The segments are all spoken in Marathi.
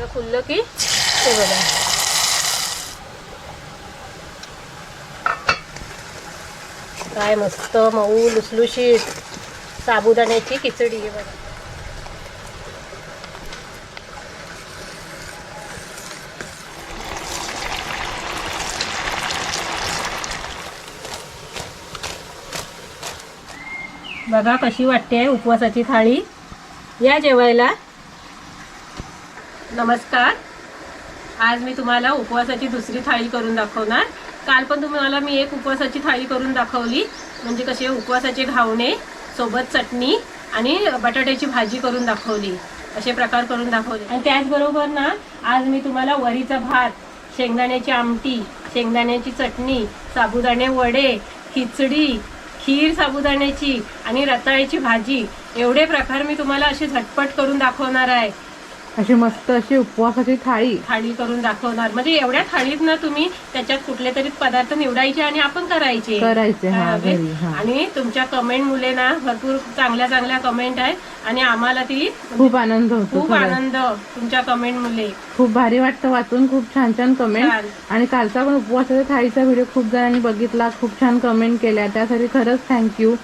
सगळं फुललं की ते बघा. काय मस्त मऊ लुसलुशीत साबुदाण्याची खिचडी आहे बघा. बघा कशी वाटते उपवासाची थाळी. या जेवायला नमस्कार. आज मी तुम्हाला उपवासाची दुसरी थाळी करून दाखवणार. काल पण तुम्हाला मी एक उपवासाची थाळी करून दाखवली. म्हणजे कसे उपवासाचे घावणे सोबत चटणी आणि बटाट्याची भाजी करून दाखवली. असे प्रकार करून दाखवले. आणि त्याचबरोबर ना आज मी तुम्हाला वरीचा भात शेंगदाण्याची आमटी शेंगदाण्याची चटणी साबुदाणे वडे खिचडी खीर साबुदाण्याची आणि रताळ्याची भाजी एवढे प्रकार मी तुम्हाला असे झटपट करून दाखवणार आहे. अशी मस्त अशी उपवासाची थाळी. थाळी करून दाखवणार. म्हणजे एवढ्या थाळीत ना तुम्ही त्याच्यात कुठले तरी पदार्थ निवडायचे आणि आपण करायचे. करायचे, हा, घरी, हा. आणि तुमच्या कमेंट मुले ना भरपूर चांगल्या चांगल्या कमेंट आहेत आणि आम्हाला ती खूप आनंद होतो खूप खरंच. आनंद तुमच्या कमेंट मुले. खूप भारी वाटतं वाचून खूप छान छान कमेंट छान. आणि कालचा पण उपवासाच्या थाळीचा व्हिडिओ खूप जणांनी बघितला खूप छान कमेंट केल्या. त्यासाठी खरंच थँक्यू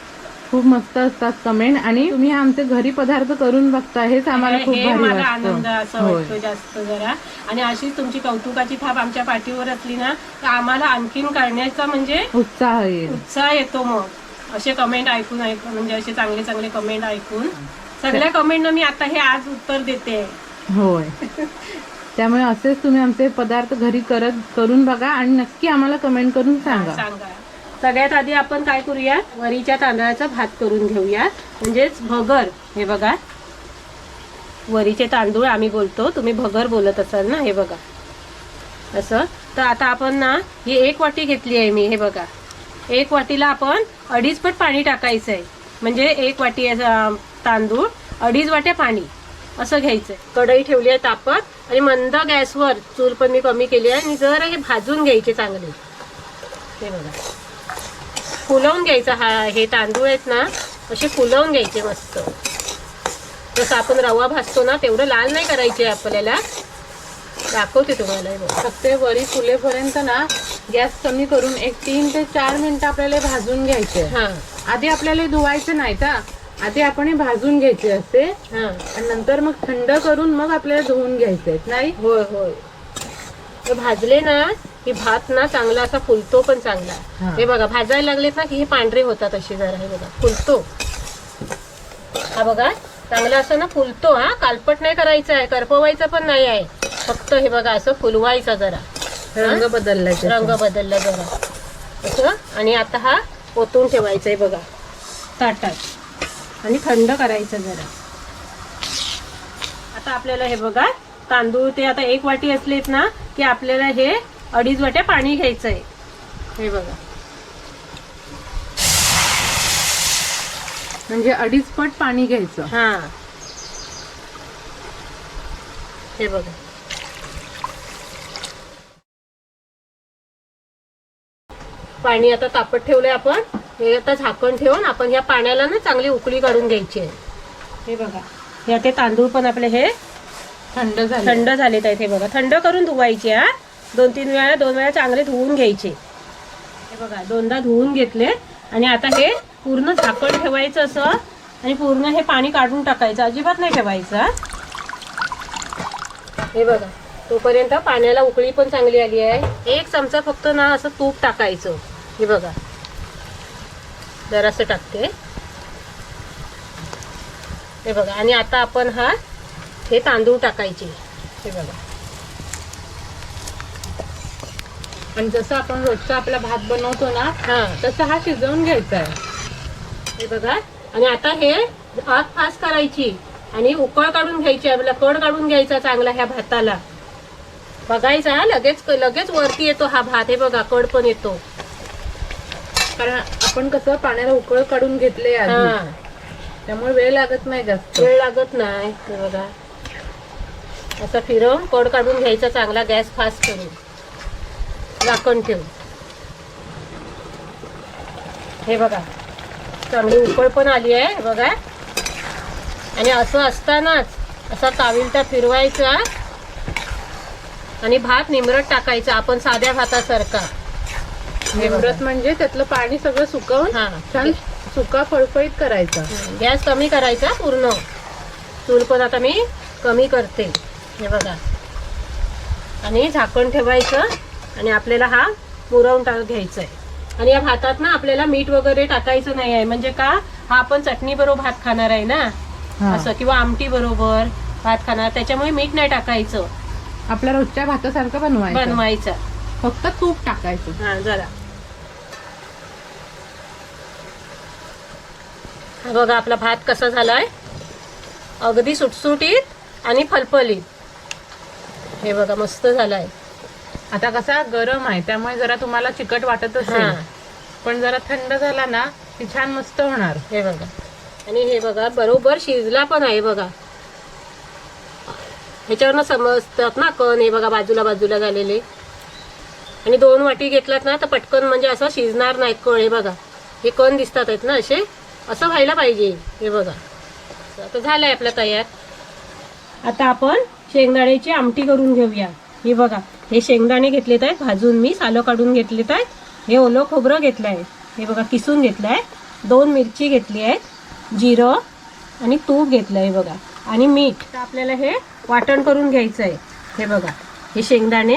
खूप मस्त असतात कमेंट. आणि तुम्ही आमचे घरी पदार्थ करून बघता हेच आम्हाला खूप भारी आनंद असं. वाटतो जास्त जरा. आणि अशीच तुमची कौतुकाची थाप आमच्या पाठीवर असली ना तर आम्हाला आणखीन करण्याचा म्हणजे उत्साह येईल. उत्साह येतो मग. असे कमेंट ऐकून ऐकून म्हणजे असे चांगले चांगले कमेंट ऐकून. सगळ्या कमेंटनं मी आता हे आज उत्तर देते. होय. त्यामुळे असेच तुम्ही आमचे पदार्थ घरी करत करून बघा आणि नक्की आम्हाला कमेंट करून सांगा. सांगा. सगळ्यात आधी आपण काय करूया? वरीच्या तांदळाचा भात करून घेऊया. म्हणजेच भगर. हे बघा. वरीचे तांदूळ आम्ही बोलतो. तुम्ही भगर बोलत असाल ना हे बघा. असं. तर आता आपण ना ही एक वाटी घेतली आहे मी हे बघा. एक वाटीला आपण अडीच पट पाणी टाकायचं आहे म्हणजे एक वाटी तांदूळ अडीच वाट्या पाणी. असं घ्यायचं आहे कढई ठेवली आहे तापत आणि मंद गॅसवर चूल पण मी कमी केली आहे. आणि जर हे भाजून घ्यायचे चांगले. हे बघा. फुलवून घ्यायचं हा हे तांदूळ आहेत ना असे फुलवून घ्यायचे मस्त. जसं आपण रवा भाजतो ना तेवढं लाल नाही करायचे आपल्याला. दाखवते तुम्हाला फक्त वरी फुलेपर्यंत ना गॅस कमी करून एक तीन ते चार मिनिटं आपल्याला भाजून घ्यायचे. हां. आधी आपल्याला धुवायचं नाही का? आधी आपण हे भाजून घ्यायचे असते हां. आणि नंतर मग थंड करून मग आपल्याला धुवून घ्यायचे नाही? होय होय. भाजले ना की भात ना चांगला असा फुलतो पण चांगला. हा. बघा भाजायला लागलेत ना की हे पांढरे होतात असे जरा हे बघा फुलतो. हा बघा चांगला असं ना फुलतो हा. कालपट नाही करायचा आहे करपवायचं पण नाही आहे. फक्त हे बघा असं फुलवायचा जरा. रंग बदलला. रंग बदलला जरा. असं? आणि आता हा ओतून ठेवायचा आहे बघा. ताटात. आणि थंड करायचं जरा. आता आपल्याला हे बघा तांदूळ ते आता एक वाटी असलेत ना की आपल्याला हे अडीच वाट्या पाणी घ्यायचं आहे हे बघा. म्हणजे अडीच पट पाणी घ्यायचं. हा. हे बघा. पाणी आता तापत ठेवलंय आपण. हे आता झाकण ठेवून आपण ह्या पाण्याला ना चांगली उकळी काढून घ्यायची आहे. हे बघा. हे आता तांदूळ पण आपले हे थंड झालं. थंड झालेत आहेत हे बघा. थंड करून धुवायचे हा. दोन तीन वेळा दोन वेळा चांगले धुवून घ्यायचे. हे बघा दोनदा धुवून घेतले आणि आता हे पूर्ण झाकण ठेवायचं असं आणि पूर्ण हे पाणी काढून टाकायचं. अजिबात नाही ठेवायचं. हे बघा तोपर्यंत पाण्याला उकळी पण चांगली आली आहे. एक चमचा फक्त ना असं तूप टाकायचं. हे बघा जरासं टाकते. हे बघा आणि आता आपण हा हे तांदूळ टाकायचे. हे बघा. आणि जसं आपण रोजचा आपला भात बनवतो ना हा. तसं हा शिजवून घ्यायचा आहे. हे बघा. आणि आता हे आग फास करायची आणि उकळ काढून घ्यायची आपला कड काढून घ्यायचा चांगला ह्या भाताला. बघायचा हा लगेच लगेच वरती येतो हा भात. हे बघा कड पण येतो. कारण आपण कसं पाण्याला उकळ काढून घेतले त्यामुळे वेळ लागत नाही जास्त. वेळ लागत नाही हे बघा. असं फिरवून कड काढून घ्यायचा चांगला गॅस फास्ट करून. झाकण ठेवून हे बघा. चांगली उकळ पण आली आहे बघा. आणि असं असतानाच असा काविलता फिरवायचा आणि भात निमरट टाकायचा आपण साध्या भातासारखा. निमरत म्हणजे त्यातलं पाणी सगळं सुकवून हा. छान सुका फळफळीत करायचा. गॅस कमी करायचा पूर्ण. चूल पण आता मी कमी करते. हे बघा. आणि झाकण ठेवायचं. आणि आपल्याला हा पुरवून टाक घ्यायचा आहे आणि या भातात ना आपल्याला मीठ वगैरे टाकायचं नाही आहे. म्हणजे का हा आपण चटणी बरोबर भात खाणार आहे ना. असं किंवा आमटी बरोबर भात खाणार. त्याच्यामुळे मीठ नाही टाकायचं. आपल्या रोजच्या भातासारखं बनवायचं. बनवायचं. फक्त तूप टाकायचं. हा जरा. हा बघा आपला भात कसा झालाय. अगदी सुटसुटीत आणि फलफलीत. हे बघा मस्त झालाय. आता कसा गरम आहे त्यामुळे जरा तुम्हाला चिकट वाटत हा. असेल पण जरा थंड झाला ना की छान मस्त होणार. हे बघा. आणि हे बघा बरोबर शिजला पण आहे बघा. ह्याच्यावरनं समजतात ना कण हे बघा बाजूला बाजूला झालेले. आणि दोन वाटी घेतलात ना तर पटकन म्हणजे असं शिजणार नाहीत कण हे बघा. हे कण दिसतात आहेत ना असे? असं व्हायला पाहिजे हे बघा. आता झालंय आपलं तयार. आता आपण शेंगदाण्याची आमटी करून घेऊया. हे बघा. हे शेंगदाणे घेतलेत आहेत भाजून मी सालं काढून घेतलेत आहेत हे ओलं खोबरं घेतलं आहे हे बघा किसून घेतलं आहे दोन मिरची घेतली आहेत जिरं आणि तूप घेतलं आहे बघा आणि मीठ. तर आपल्याला हे वाटण करून घ्यायचं आहे हे बघा हे शेंगदाणे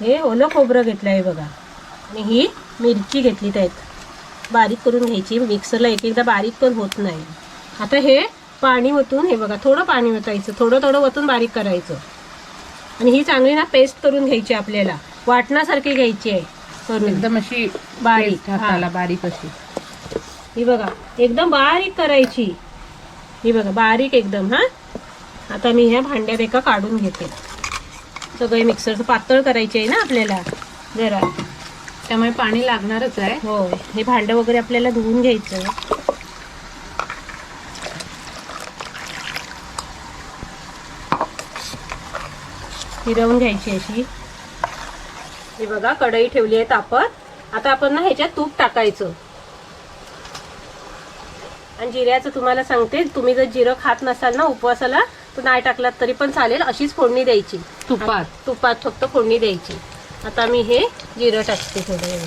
हे ओलं खोबरं घेतलं आहे बघा आणि ही मिरची घेतलीत आहेत. बारीक करून घ्यायची मिक्सरला एक एकदा बारीक पण होत नाही. आता हे पाणी ओतून हे बघा थोडं पाणी ओतायचं थोडं थोडं ओतून बारीक करायचं. आणि ही चांगली ना पेस्ट करून घ्यायची आपल्याला. वाटण्यासारखी घ्यायची आहे. करून. एकदम अशी बारीक, हाताला बारीक अशी. ही बघा. एकदम बारीक करायची. ही बघा बारीक एकदम हा. आता मी ह्या भांड्यात एका काढून घेते. सगळे मिक्सरचं पातळ करायचे आहे ना आपल्याला जरा. त्यामुळे पाणी लागणारच आहे. हो हे भांडं वगैरे आपल्याला धुवून घ्यायचं फिरवून घ्यायची अशी. हे बघा कढई ठेवली आहे तापत. आता आपण ना ह्याच्यात तूप टाकायचं. आणि जिऱ्याचं तुम्हाला सांगते तुम्ही जर जिरं खात नसाल ना उपवासाला तर नाही टाकलात तरी पण चालेल. अशीच फोडणी द्यायची. तुपात? तुपात फक्त फोडणी द्यायची. आता मी हे जिरं टाकते थोडं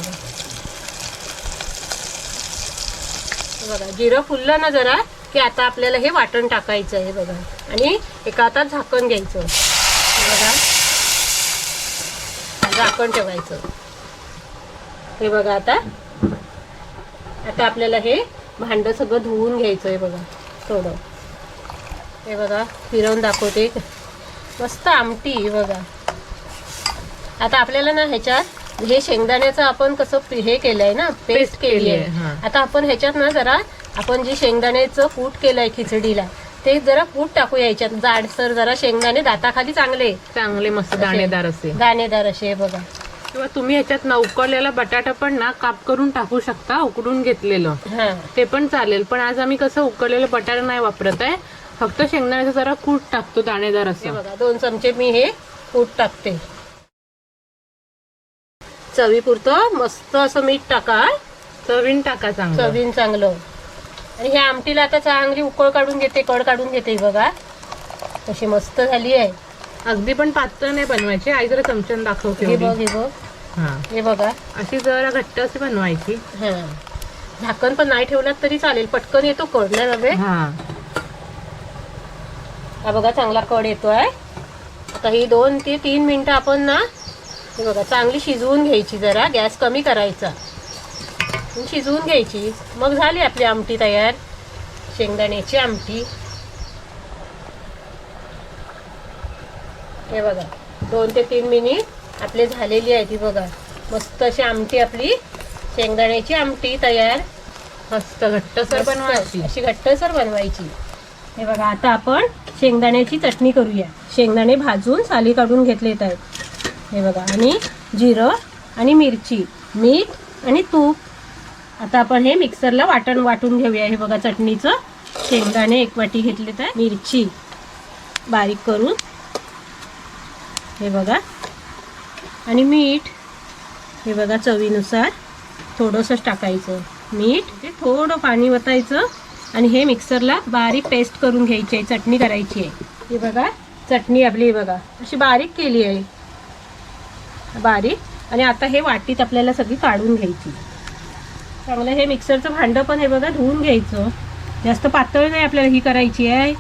बघा जिरं फुललं ना जरा की आता आपल्याला हे वाटण टाकायचं आहे बघा. आणि एका हातात झाकण घ्यायचं. बघा. झाकण ठेवायचं. हे बघा आता. आता आपल्याला हे भांडं सगळं धुवून घ्यायचं आहे बघा थोडं. हे बघा फिरवून दाखवते. मस्त आमटी बघा. आता आपल्याला ना ह्याच्यात हे शेंगदाण्याचं आपण कसं हे केलंय ना पेस्ट केली आहे. आता आपण ह्याच्यात ना जरा आपण जे शेंगदाण्याचं कूट केलंय खिचडीला ते जरा कूट टाकू याच्यात. जाडसर जरा शेंगदाणे दाताखाली चांगले. चांगले मस्त दाणेदार असेल दाणेदार असे बघा. किंवा तुम्ही ह्याच्यात ना उकळलेला बटाटा पण ना काप करून टाकू शकता उकडून घेतलेलं. हा. ते पण चालेल. पण आज आम्ही कसं उकळलेलं बटाटा नाही वापरत आहे. फक्त शेंगदाण्याचा जरा कूट टाकतो दाणेदार हे असं बघा दोन चमचे मी हे कूट टाकते. चवीपुरतं मस्त असं मीठ टाका. चवीन टाका चांगलं. चवीन चांगलं. आणि ह्या आमटीला आता चांगली उकळ काढून घेते कड काढून घेते बघा. कशी मस्त झाली आहे. अगदी पण पातळ नाही बनवायची. आई जरा चमच्यानं दाखव हे. बघ हे बघ. हा. हे बघा. अशी जरा घट्ट अशी बनवायची. हा. झाकण पण नाही ठेवलात तरी चालेल. पटकन येतो कड नाही रवे हा. हा बघा चांगला कड येतोय. आता ही दोन ते तीन मिनिटं आपण ना हे बघा चांगली शिजवून घ्यायची जरा. गॅस कमी करायचा. शिजवून घ्यायची. मग झाली आपली आमटी तयार. शेंगदाण्याची आमटी. हे बघा दोन ते तीन मिनिट आपली झालेली आहे ती बघा. मस्त अशी आमटी आपली शेंगदाण्याची आमटी तयार. मस्त घट्टसर. बनवायची अशी घट्टसर बनवायची. हे बघा आता आपण शेंगदाण्याची चटणी करूया. शेंगदाणे भाजून साली काढून घेतलेत आहेत. हे बघा आणि जिरं आणि मिरची मीठ आणि तूप. आता आपण हे मिक्सरला वाटण वाटून घेऊया. हे बघा चटणीचं. शेंगदाणे एक वाटी घेतलेत आहे. मिरची बारीक करून. हे बघा. आणि मीठ. हे बघा चवीनुसार थोडंसंच टाकायचं. मीठ ते थोडं पाणी वतायचं. आणि हे मिक्सरला बारीक पेस्ट करून घ्यायची आहे. चटणी करायची आहे. हे बघा. चटणी आपली बघा. अशी बारीक केली आहे. बारीक. आणि आता हे वाटीत आपल्याला सगळी काढून घ्यायची. चांगलं हे मिक्सरचं भांडं पण हे बघा धुवून घ्यायचं. जास्त पातळ नाही आपल्याला ही करायची आहे.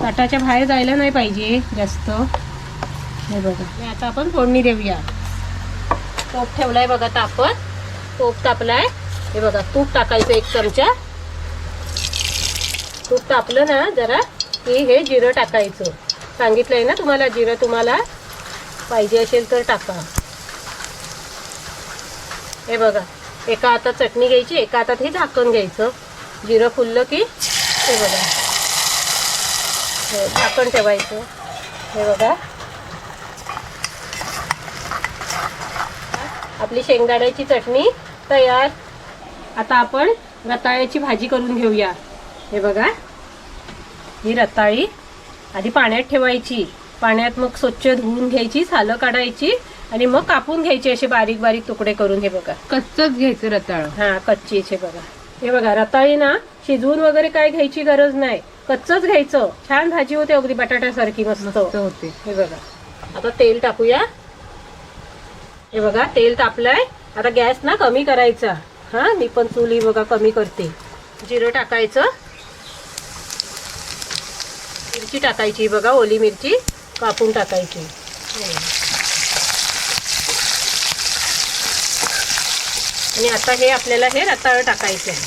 ताटाच्या बाहेर जायला नाही पाहिजे जास्त. हे बघा. आता आपण फोडणी देऊया. तूप ठेवलाय बघा तापत तूप तापलाय. हे बघा तूप टाकायचं एक चमचा. तूप तापलं ना जरा की हे जिरं टाकायचं. सांगितलंय ना तुम्हाला जिरं तुम्हाला पाहिजे असेल तर टाका. हे बघा. एका हातात चटणी घ्यायची एका हातात हे झाकण घ्यायचं. जिरं फुललं की हे बघा. हे झाकण ठेवायचं. हे बघा. आपली शेंगदाण्याची चटणी तयार. आता आपण रताळ्याची भाजी करून घेऊया. हे बघा. ही रताळी आधी पाण्यात ठेवायची. पाण्यात मग स्वच्छ धुवून घ्यायची सालं काढायची. आणि मग कापून घ्यायची असे बारीक बारीक तुकडे करून हे बघा. कच्चच घ्यायचं रताळ. हा कच्चीच हे बघा. हे बघा रताळी ना शिजवून वगैरे काय घ्यायची गरज नाही. कच्चच घ्यायचं. छान भाजी होते अगदी बटाट्यासारखी मस्त. मस्त होते. हे बघा. आता तेल टाकूया. हे बघा तेल तापलंय. आता गॅस ना कमी करायचा. हा मी पण चुली बघा कमी करते. जिरं टाकायचं. मिरची टाकायची बघा ओली मिरची कापून टाकायची हे बघा. आणि आता हे आपल्याला हे रताळ टाकायचं आहे.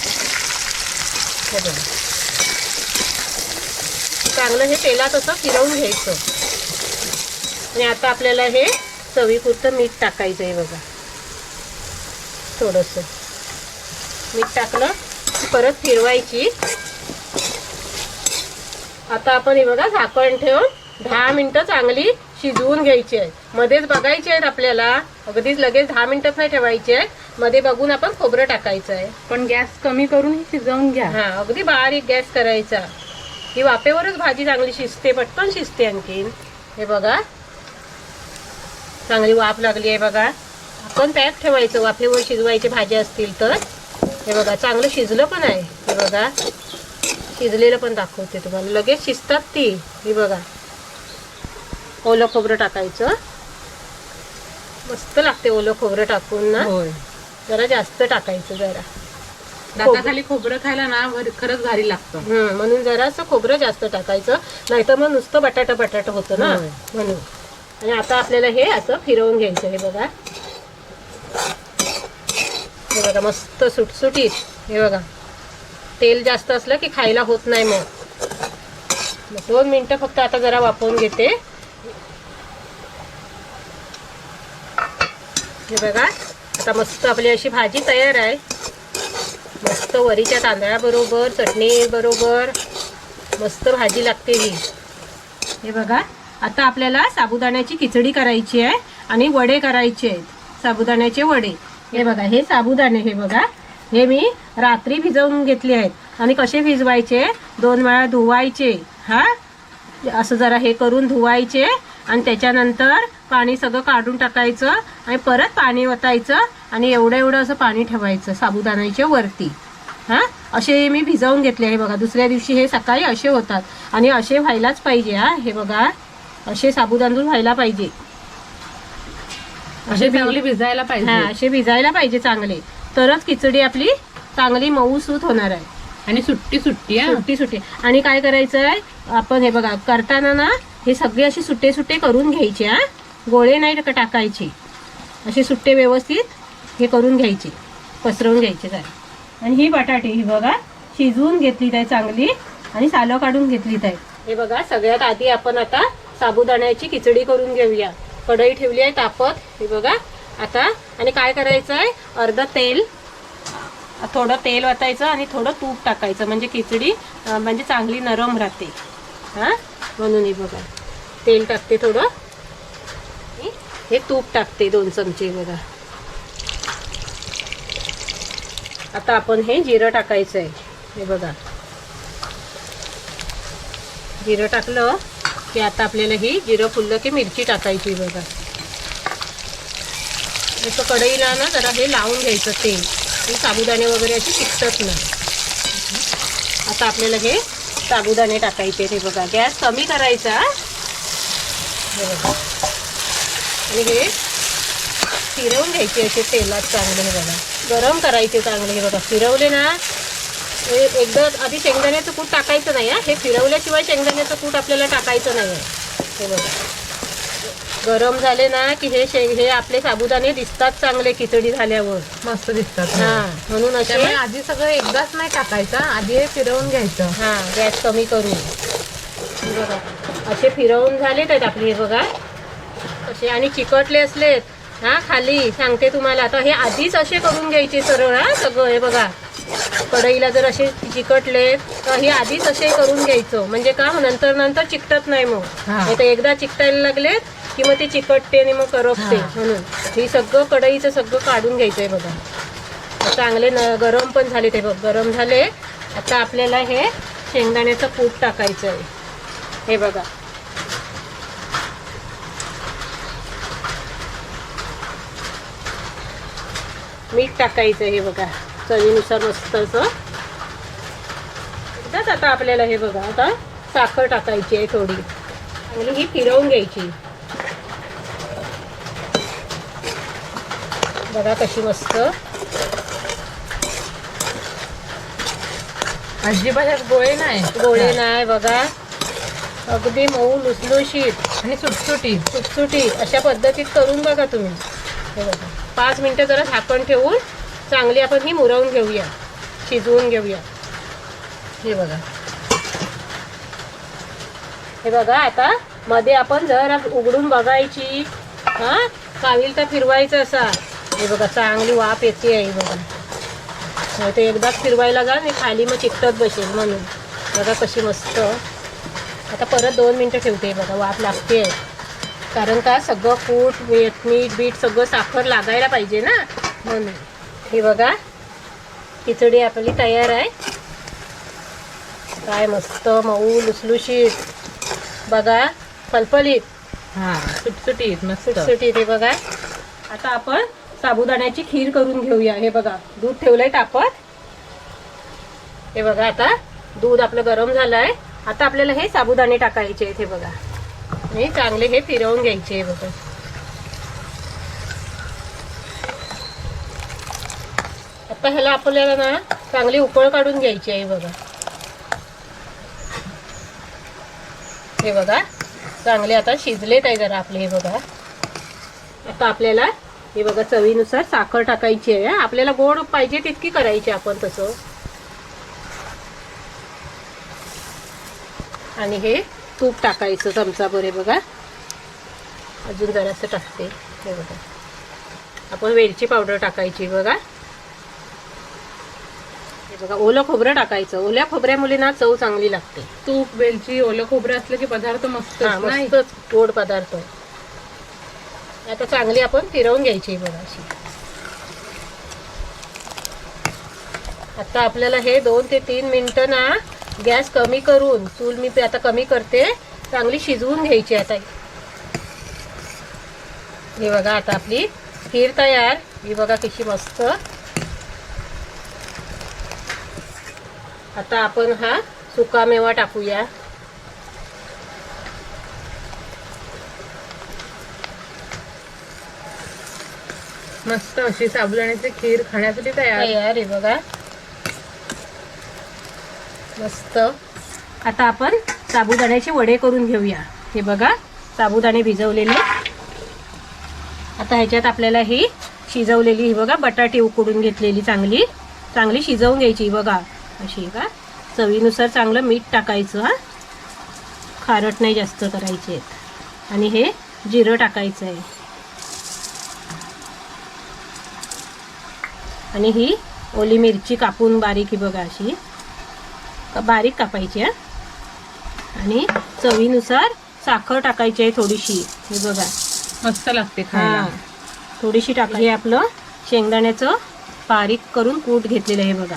हे बघा. चांगलं हे तेलात असं फिरवून घ्यायचं. आणि आता आपल्याला हे चवीपुरतं मीठ टाकायचं आहे बघा. थोडंसं. मीठ टाकलं परत फिरवायची. आता आपण हे बघा झाकण ठेवून दहा मिनटं चांगली शिजवून घ्यायची आहे. मध्येच बघायची आहेत आपल्याला. अगदीच लगेच दहा मिनिटच नाही ठेवायची आहे मध्ये बघून आपण खोबरं टाकायचं आहे. पण गॅस कमी करून शिजवून घ्या. हा अगदी बारीक गॅस करायचा. ही वाफेवरच भाजी चांगली शिजते पटकन शिजते आणखीन. हे बघा. चांगली वाफ लागली आहे बघा. आपण पॅक ठेवायचं वाफेवर शिजवायचे भाज्या असतील तर. हे बघा चांगलं शिजलं पण आहे. हे बघा. शिजलेलं पण दाखवते तुम्हाला. लगेच शिजतात ती. ही बघा. ओलं खोबरं टाकायचं. मस्त लागते ओलं खोबरं टाकून ना. होय. जरा जास्त टाकायचं जरा. दाताखाली खोबरं खायला ना भर- खरंच भारी लागतं. हम्म, म्हणून जरासं खोबरं जास्त टाकायचं. नाहीतर मग नुसतं बटाटा बटाटा होतं ना. होय. म्हणून. आणि आता आपल्याला हे असं फिरवून घ्यायचं हे बघा. हे बघा मस्त सुटसुटीत. हे बघा. तेल जास्त असलं की खायला होत नाही मग. मग दोन मिनटं फक्त आता जरा वापरून घेते. हे बघा आता मस्त आपली अशी भाजी तयार आहे. मस्त वरीच्या तांदळाबरोबर चटणी बरोबर मस्त भाजी लागते ही. हे बघा आता आपल्याला साबुदाण्याची खिचडी करायची आहे आणि वडे करायचे आहेत. साबुदाण्याचे वडे. हे बघा हे साबुदाणे हे बघा. हे मी रात्री भिजवून घेतले आहेत. आणि कसे भिजवायचे? दोन वेळा धुवायचे. हा? असं जरा हे करून धुवायचे. आणि त्याच्यानंतर पाणी सगळं काढून टाकायचं आणि परत पाणी वतायचं आणि एवढं एवढं असं पाणी ठेवायचं साबुदाण्याच्या वरती. हां? असे मी भिजवून घेतले आहे बघा. दुसऱ्या दिवशी हे सकाळी असे होतात. आणि असे व्हायलाच पाहिजे हा? हे बघा. असे साबुदाणा व्हायला पाहिजे. असे चांगली भिजायला हा पाहिजे असे भिजायला पाहिजे चांगले. तरच खिचडी आपली चांगली मऊसूत होणार आहे. आणि सुट्टी सुट्टी हा? सुट्टी सुट्टी. आणि काय करायचं आहे आपण हे बघा करताना ना हे सगळे असे सुट्टे सुट्टे करून घ्यायचे हा? गोळे नाही टाकायचे. असे सुट्टे व्यवस्थित हे करून घ्यायचे पसरवून घ्यायचे सारे आणि ही बटाटे ही बघा शिजवून घेतली आहे चांगली आणि सालं काढून घेतली आहे हे बघा सगळ्यात आधी आपण आता साबुदाण्याची खिचडी करून घेऊया. कढई ठेवली आहे तापत हे बघा. आता आणि काय करायचं आहे? अर्ध तेल थोडं तेल वाटायचं आणि थोडं तूप टाकायचं. म्हणजे खिचडी म्हणजे चांगली नरम राहते. हां? म्हणून हे बघा. तेल टाकते थोडं. हे? तूप टाकते दोन चमचे बघा. आता आपण हे जिरं टाकायचं आहे हे बघा. जिरं टाकलं की आता आपल्याला ही जिरं फुललं की मिरची टाकायची बघा. जसं कढईला ना जरा हे लावून घ्यायचं तेल. हे साबुदाणे वगैरे असे चिकटत नाही. आता आपल्याला हे साबुदाणे टाकायचे हे बघा. गॅस कमी करायचा. हे बघा. आणि हे फिरवून घ्यायचे असे तेलात चांगले हे बघा. गरम करायचे चांगले हे बघा. फिरवले ना हे एकदा आधी शेंगदाण्याचं कूट टाकायचं नाही हा. हे फिरवल्याशिवाय शेंगदाण्याचं कूट आपल्याला टाकायचं नाही आहे हे बघा. गरम झाले ना की हे शेंग हे आपले साबुदाणे दिसतात चांगले खिचडी झाल्यावर. मस्त दिसतात हा म्हणून असे त्यामुळे आधी सगळं एकदाच नाही टाकायचं आधी हे फिरवून घ्यायचं. हा गॅस कमी करून. बघा असे फिरवून झालेत आहेत आपले हे बघा. असे आणि चिकटले असलेत. हा खाली सांगते तुम्हाला. आता हे आधीच असे करून घ्यायचे सरळ हा सगळं हे बघा. कढईला जर असे चिकटले तर हे आधीच असे करून घ्यायचं. म्हणजे का? नंतर नंतर चिकटत नाही मग. नाही तर एकदा चिकटायला लागलेत की मग ते चिकटते आणि मग करपते. म्हणून हे सगळं कढईचं सगळं काढून घ्यायचं आहे बघा. चांगले न गरम पण झाले ते बघ. गरम झाले. आता आपल्याला हे शेंगदाण्याचं कूट टाकायचं आहे हे बघा. मीठ टाकायचं हे बघा. चवीनुसार मस्त असं. एकदाच आता आपल्याला हे बघा आता साखर टाकायची आहे थोडी. चांगली ही फिरवून घ्यायची. बघा कशी मस्त. अजिबात गोळे नाही. गोळे नाही बघा. अगदी मऊ लुसलुशीत आणि सुटसुटीत सुटसुटीत अशा पद्धतीत करून बघा तुम्ही. पाच मिनटं जरा झाकण ठेवून चांगली आपण ही मुरवून घेऊया. शिजवून घेऊया. हे बघा. हे बघा आता मध्ये आपण जरा उघडून बघायची. हा? कावील तर फिरवायचं असा. हे बघा चांगली वाफ येते आहे बघा. नाही ते एकदाच फिरवायला जा मी खाली मग चिकटत बसेल म्हणून. बघा कशी मस्त. आता परत दोन मिनटं ठेवते बघा वाफ लागते. कारण का सगळं कूट मीठ मीठ बीट सगळं साखर लागायला पाहिजे ना? म्हणून. हे बघा खिचडी आपली तयार आहे. काय मस्त मऊ लुसलुशीत. बघा फलफलीत. हा सुटसुटीत मस्त. सुटसुटीत हे बघा. आता आपण साबुदाण्याची खीर करून घेऊया. हे बघा दूध ठेवलंय तापत. हे बघा आता दूध आपलं गरम झालंय. आता आपल्याला हे साबुदाणे टाकायचे आहेत हे बघा. आणि चांगले हे फिरवून घ्यायचे हे बघा. आता ह्याला आपल्याला ना चांगली उकळ काढून घ्यायची आहे बघा. हे बघा चांगले आता शिजलेत आहे जरा आपले हे बघा. आता आपल्याला हे बघा चवीनुसार साखर टाकायची आहे. आपल्याला गोड पाहिजे तितकी करायची आपण तसं. आणि हे तूप टाकायचं चमचाभर हे बघा. अजून जरासं टाकते हे बघा. आपण वेलची पावडर टाकायची बघा. हे बघा ओलं खोबरं टाकायचं. ओल्या खोबऱ्यामुळे ना चव चांगली लागते. तूप वेलची ओलं खोबरं असलं की पदार्थ मस्त हा मस्तच गोड पदार्थ. आता चांगली आपण फिरवून घ्यायची बघा अशी. आता आपल्याला हे दोन ते तीन मिनिटं ना गॅस कमी करून चूल मी आता कमी करते चांगली शिजवून घ्यायची आता. हे बघा आता आपली खीर तयार. ही बघा कशी मस्त. आता आपण हा सुका मेवा टाकूया. मस्त अशी साबुदाण्याची खीर खाण्यासाठी तयार. आहे बघा. मस्त. आता आपण साबुदाण्याचे वडे करून घेऊया. हे बघा साबुदाणे भिजवलेले. आता ह्याच्यात आपल्याला ही शिजवलेली ही बघा बटाटी उकडून घेतलेली चांगली. चांगली शिजवून घ्यायची बघा. अशी का? चवीनुसार चांगलं मीठ टाकायचं हा. खारट नाही जास्त करायचे आणि हे जिरं टाकायचं आहे. आणि ही ओली मिरची कापून बारीक ही बघा अशी. बारीक कापायची हा. आणि चवीनुसार साखर टाकायची आहे थोडीशी. हे बघा. मस्त लागते हा. खायला थोडीशी टाकायची हे आपलं शेंगदाण्याचं बारीक करून कूट घेतलेलं आहे बघा.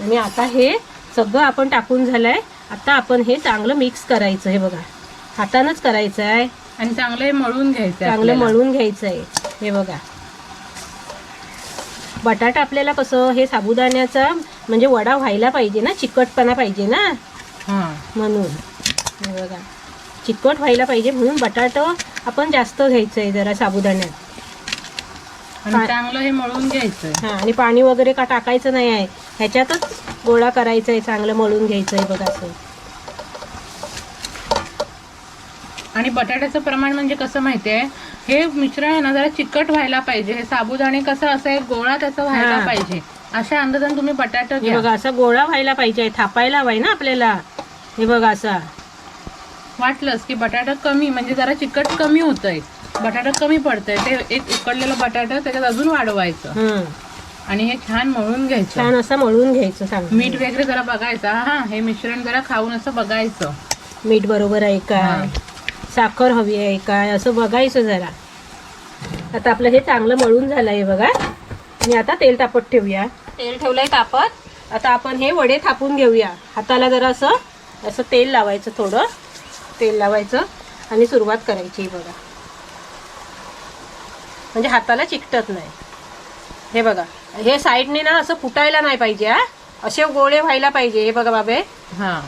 आणि आता हे सगळं आपण टाकून झालंय. आता आपण हे चांगलं मिक्स करायचं हे बघा. हातानंच करायचं आहे आणि चांगलं हे मळून घ्यायचं चांगलं मळून घ्यायचं आहे हे बघा. बटाटा आपल्याला कसं हे साबुदाण्याचा म्हणजे वडा व्हायला पाहिजे ना चिकटपणा पाहिजे ना? हा. म्हणून. हे बघा. चिकट व्हायला पाहिजे म्हणून बटाटो आपण जास्त घ्यायचं आहे जरा साबुदाण्यात. आणि? चांगलं हे मळून घ्यायचंय. हां आणि पाणी वगैरे का टाकायचं नाही आहे. ह्याच्यातच गोळा करायचा आहे चांगलं मळून घ्यायचं आहे बघा असं. आणि बटाट्याचं प्रमाण म्हणजे कसं माहितीये? हे मिश्रण आहे ना जरा चिकट व्हायला पाहिजे. हे साबुदाणे कसं असं एक गोळा त्याचा व्हायला हा. पाहिजे. अशा अंदाजाने तुम्ही बटाटा हे घ्या. बघा असा गोळा व्हायला पाहिजे. थापायला हवाय ना आपल्याला. हे बघा असा. वाटलंच की बटाटा कमी म्हणजे जरा चिकट कमी होतंय. बटाटा कमी पडतंय. ते एक उकडलेलं बटाटा त्याच्यात अजून वाढवायचं. हं. आणि हे छान मळून घ्यायचं. छान असं मळून घ्यायचं सांग. मीठ वगैरे जरा बघायचं. हा हे मिश्रण जरा खाऊन असं बघायचं. मीठ बरोबर आहे हां. साखर हवी आहे काय असं बघायचं जरा. आता आपलं हे चांगलं मळून झालं आहे बघा. आणि आता तेल तापत ठेवूया. तेल ठेवलंय तापत. आता आपण हे वडे थापून घेऊया. हाताला जरा असं असं तेल लावायचं थोडं. तेल लावायचं. आणि सुरुवात करायची बघा. म्हणजे हाताला चिकटत नाही. हे बघा. हे साईडने ना असं फुटायला नाही पाहिजे हा. असे गोळे व्हायला पाहिजे हे बघा बाबे. हा.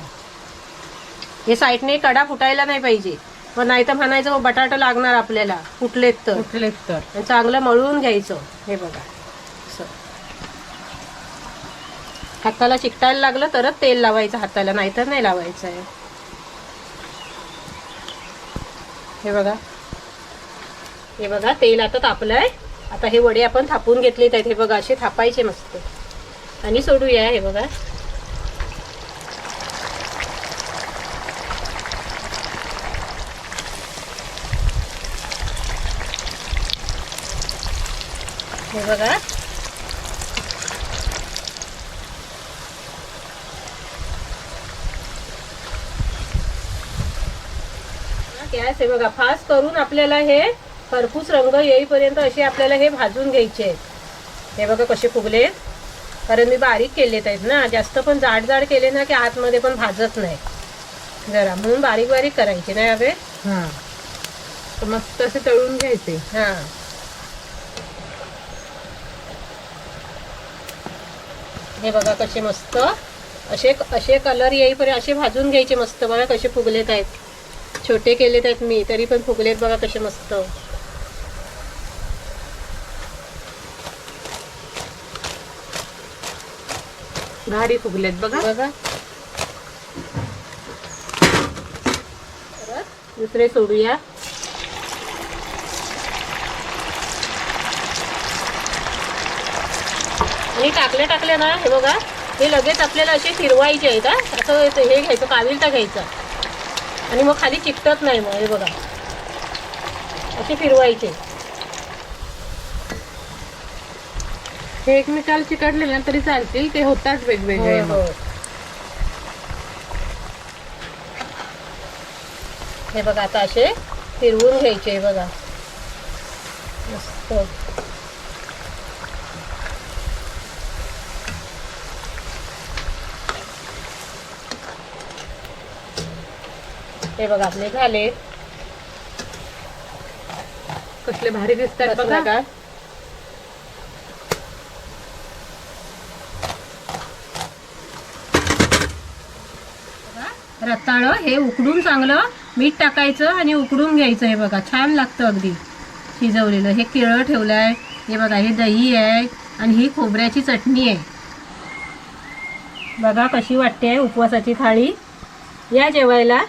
हे साईडने कडा फुटायला नाही पाहिजे. पण नाही तर म्हणायचं "हो, बटाटा लागणार आपल्याला. फुटलेत तर. कुठलेच तर. चांगलं मळून घ्यायचं हे बघा. असं. हाताला चिकटायला लागलं तरच तेल लावायचं हाताला नाहीतर नाही लावायचं आहे हे बघा. हे बघा तेल आता तापलंय आता हे वडे आपण थापून घेतले आहेत. हे बघा असे थापायचे मस्त. आणि सोडूया हे बघा. हे बघा. गॅस हे बघा फास्ट करून आपल्याला हे खरपूस रंग येईपर्यंत असे आपल्याला हे भाजून घ्यायचे आहेत. हे बघा कसे फुगले कारण मी बारीक केलेत आहेत ना. जास्त पण जाड जाड केले ना की आतमध्ये पण भाजत नाही. जरा म्हणून बारीक बारीक करायचे नाही हवे हा. तर मस्त असे तळून घ्यायचे. हां. हे बघा कसे मस्त. असे असे कलर येईपर्यंत असे भाजून घ्यायचे मस्त. बघा कसे फुगलेत आहेत. छोटे केलेत आहेत मी तरी पण फुगलेत बघा कसे मस्त. भारी फुगलेत बघा. बघा. दुसरे सोडूया. आणि टाकले टाकले ना हे बघा. हे लगेच आपल्याला असे फिरवायचे आहेत हा. असं हे घ्यायचं काविलता घ्यायचा. आणि मग खाली चिकटत नाही मग हे बघा. असे फिरवायचे. हे एकमेकाला चिकटले ना तरी चालतील ते होतात वेगवेगळे हो, हो. हे बघा आता असे फिरवून घ्यायचे बघा. मस्त. हे बघा आपले झाले कसले भारी दिसतात बघा. बघा रताळं हे उकडून चांगलं मीठ टाकायचं आणि उकडून घ्यायचं हे बघा. छान लागतं अगदी शिजवलेलं. हे केळं ठेवलं आहे हे बघा हे दही आहे आणि ही खोबऱ्याची चटणी आहे. बघा कशी वाटते उपवासाची थाळी. या जेवायला